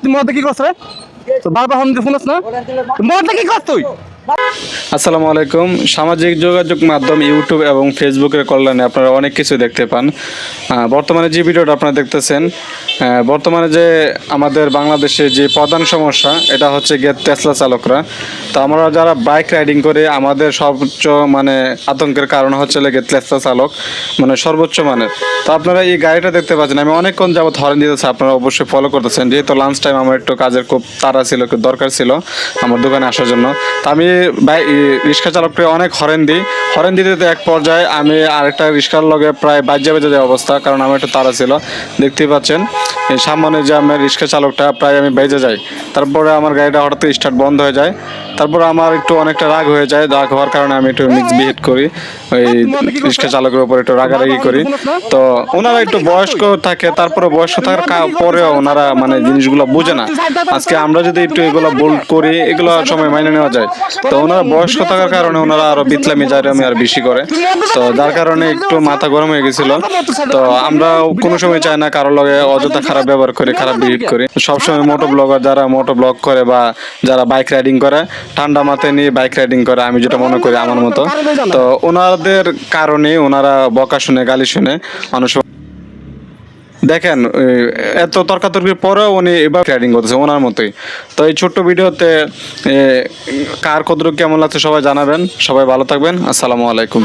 তুই মদ কি করছ রে? বারবার ফোন শুনছ না? মদ কি করছ তুই? আসসালামু আলাইকুম। সামাজিক যোগাযোগ মাধ্যম ইউটিউব এবং ফেসবুকের কল্যাণে আপনারা অনেক কিছু দেখতে পান। বর্তমানে যে ভিডিওটা আপনারা দেখতেছেন বর্তমানে যে আমাদের বাংলাদেশে যে প্রধান সমস্যা, এটা হচ্ছে গিয়ে টেসলা চালকরা। তো আমরা যারা বাইক রাইডিং করে, আমাদের সর্বোচ্চ মানে আতঙ্কের কারণ হচ্ছে লেগে টেসলা চালক মানে সর্বোচ্চ মানের। তো আপনারা এই গাড়িটা দেখতে পাচ্ছেন, আমি অনেকক্ষণ যাবত হরেন দিতেছে, আপনারা অবশ্যই ফলো করতেছেন। যেহেতু লাঞ্চ টাইম আমার একটু কাজের খুব তাড়া ছিল দরকার ছিল আমার দোকানে আসার জন্য। তো আমি রিক্সা চালককে অনেক হরেন দিই। হরেন দিতে এক পর্যায়ে আমি আরেকটা রিক্সার লগে প্রায় বাজ্যা বেজে যায় অবস্থা, কারণ আমার একটু তাড়া ছিল। দেখতেই পাচ্ছেন সামনে যে আমার রিক্সা চালকটা প্রায় আমি বেজে যাই। তারপরে আমার গাড়িটা হঠাৎ স্টার্ট বন্ধ হয়ে যায়। তারপরে আমার একটু অনেকটা রাগ হয়ে যায় রাগ হওয়ার কারণে আমি একটু মিক্স বিহেড করি। ওই রিক্সা চালকের উপর একটু রাগারাগি করি। তো ওনারা একটু বয়স্ক থাকে, তারপরে বয়স্ক থাকার পরেও ওনারা মানে জিনিসগুলো বুঝে না। আজকে আমরা যদি একটু এগুলো বোল্ড করি, এগুলো সময় মাইনে নেওয়া যায়। তো ওনারা বয়স্ক থাকার কারণে ওনারা আরও বিতলামি জায়গামি আর বেশি করে। তো যার কারণে একটু মাথা গরম হয়ে গেছিল। তো আমরা কোনো সময় চাই না কারোর লগে অযথা খারাপ ব্যবহার করে খারাপ বিহেভ করি। সবসময় মোটো ব্লগার যারা মোটো ব্লগ করে বা যারা বাইক রাইডিং করে ঠান্ডা মাথায় নিয়ে বাইক রাইডিং করে আমি যেটা মনে করি আমার মতো। তো ওনাদের কারণে ওনারা বকা শুনে গালি শুনে মানুষ দেখেন এত তর্কাতর্কির পরেও উনি এবার ট্রেডিং করতেছে, ওনার মতোই। তো এই ছোট্ট ভিডিওতে কার কতটুকু কেমন লাগছে সবাই জানাবেন। সবাই ভালো থাকবেন। আসসালামু আলাইকুম।